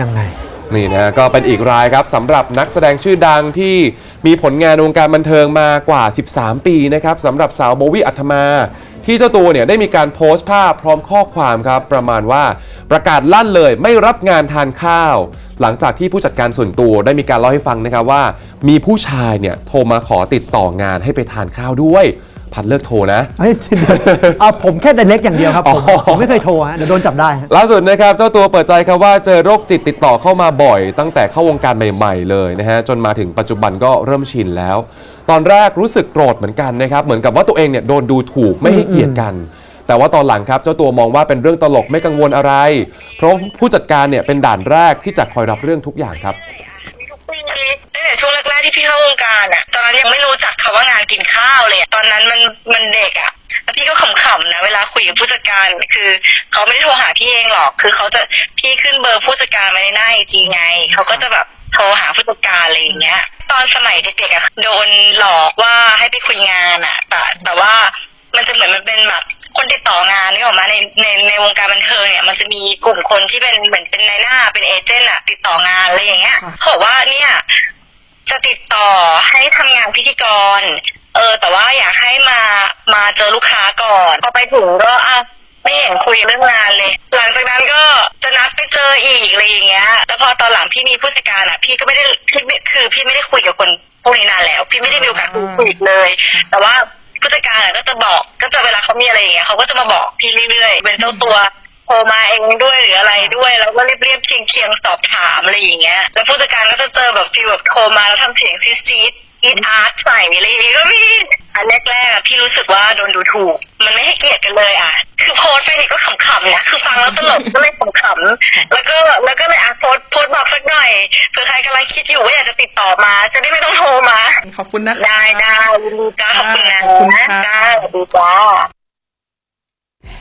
ยังไง นี่นะก็เป็นอีกรายครับสำหรับนักแสดงชื่อดังที่มีผลงานวงการบันเทิงมากว่า 13 ปีนะครับสำหรับสาวโบวี่อัธมา ที่เจ้าตัวเนี่ยได้มีการโพสต์ภาพพร้อมข้อความครับ ประมาณว่าประกาศลั่นเลยไม่รับงานทานข้าว หลังจากที่ผู้จัดการส่วนตัวได้มีการเล่าให้ฟังนะครับว่า มีผู้ชายเนี่ยโทรมาขอติดต่องานให้ไปทานข้าวด้วย พัดเลิกโทรนะ เฮ้ยเอาผมแค่ไดเล็กอย่างเดียวครับผมอ๋อ ผมไม่เคยโทรฮะเดี๋ยวโดนจับได้ฮะ ล่าสุดนะครับเจ้าตัวเปิดใจครับว่าเจอโรคจิตติดต่อเข้ามาบ่อย ตั้งแต่เข้าวงการใหม่ ๆ เลยนะฮะจนมาถึงปัจจุบันก็เริ่มชินแล้ว ตอนแรกรู้สึกโกรธเหมือนกันนะครับเหมือนกับว่าตัวเองเนี่ยโดนดูถูกไม่ให้เกียรติกัน แต่ว่าตอนหลังครับเจ้าตัวมองว่าเป็นเรื่องตลกไม่กังวลอะไร เพราะผู้จัดการเนี่ยเป็นด่านแรกที่จะคอยรับเรื่องทุกอย่างครับ ทุกปีตั้งแต่ช่วงแรกๆที่พี่เข้าวงการอะตอ นนั้นยังไม่รู้จักคำว่างานกินข้าวเลยอะตอนนั้นมันมันเด็กอะแล้วพี่ก็ขำๆนะเวลาคุยกับผู้จัดการคือเขาไม่ได้โทรหาพี่เองหรอก คือเขาจะพี่ขึ้นเบอร์ผู้จัดการมาในหน้าไอจีไงเขาก็จะแบบโทรหาผู้จัดการอะไรอย่างเงี้ย ตอนสมัยเด็กๆอะโดนหลอกว่าให้ไปคุยงานอะแต่แต่ว่ามันจะเหมือนมันเป็นแบบคนติดต่องานนี่ออกมาในในในวงการบันเทิงเนี่ย มันจะมีกลุ่มคนที่เป็นเหมือนเป็นนายหน้าเป็นเอเจนต์อะติดต่องานอะไรอย่างเงี้ยเขาบอกว่าเนี่ย จะติดต่อให้ทำงานพิธีกร เออ แต่ว่าอยากให้มามาเจอลูกค้าก่อน พอไปถึงก็อะไม่เห็นคุยเรื่องงานเลย หลังจากนั้นก็จะนัดไปเจออีกอะไรอย่างเงี้ยแต่พอตอนหลังพี่มีผู้จัดการอะ พี่ก็ไม่ได้พี่ไม่คือพี่ไม่ได้คุยกับคนพวกนี้นานแล้ว พี่ไม่ได้มีโอกาสคุยเลย แต่ว่าผู้จัดการอะก็จะบอกก็จะเวลาเขามีอะไรอย่างเงี้ยเขาก็จะมาบอกพี่เรื่อยๆเป็นเจ้าตัว โทรมาเองด้วยหรืออะไรด้วย แล้วก็เรียบๆเคียงเคียงๆสอบถามอะไรอย่างเงี้ย แล้วผู้จัดการก็จะเจอแบบฟีลแบบโทรมาแล้วทำเสียงซีดซีดอีดอาร์ตใส่อะไรอย่างเงี้ยก็มีอันแรกๆอะพี่รู้สึกว่าโดนดูถูก มันไม่ให้เกียรติกันเลยอะ คือโพสต์ไปนี่ก็ขำๆนะคือฟังแล้วตลกก็เลยขำๆแล้วก็แล้วก็เลยอะโพสต์โพสต์บอกสักหน่อยเผื่อใครกำลังคิดอยู่ว่าอยากจะติดต่อมา จะได้ไม่ต้องโทรมา ขอบคุณนะคะได้ได้ยินดีจ้าขอบคุณนะขอบคุณค่ะจ้าสวัสดีจ้า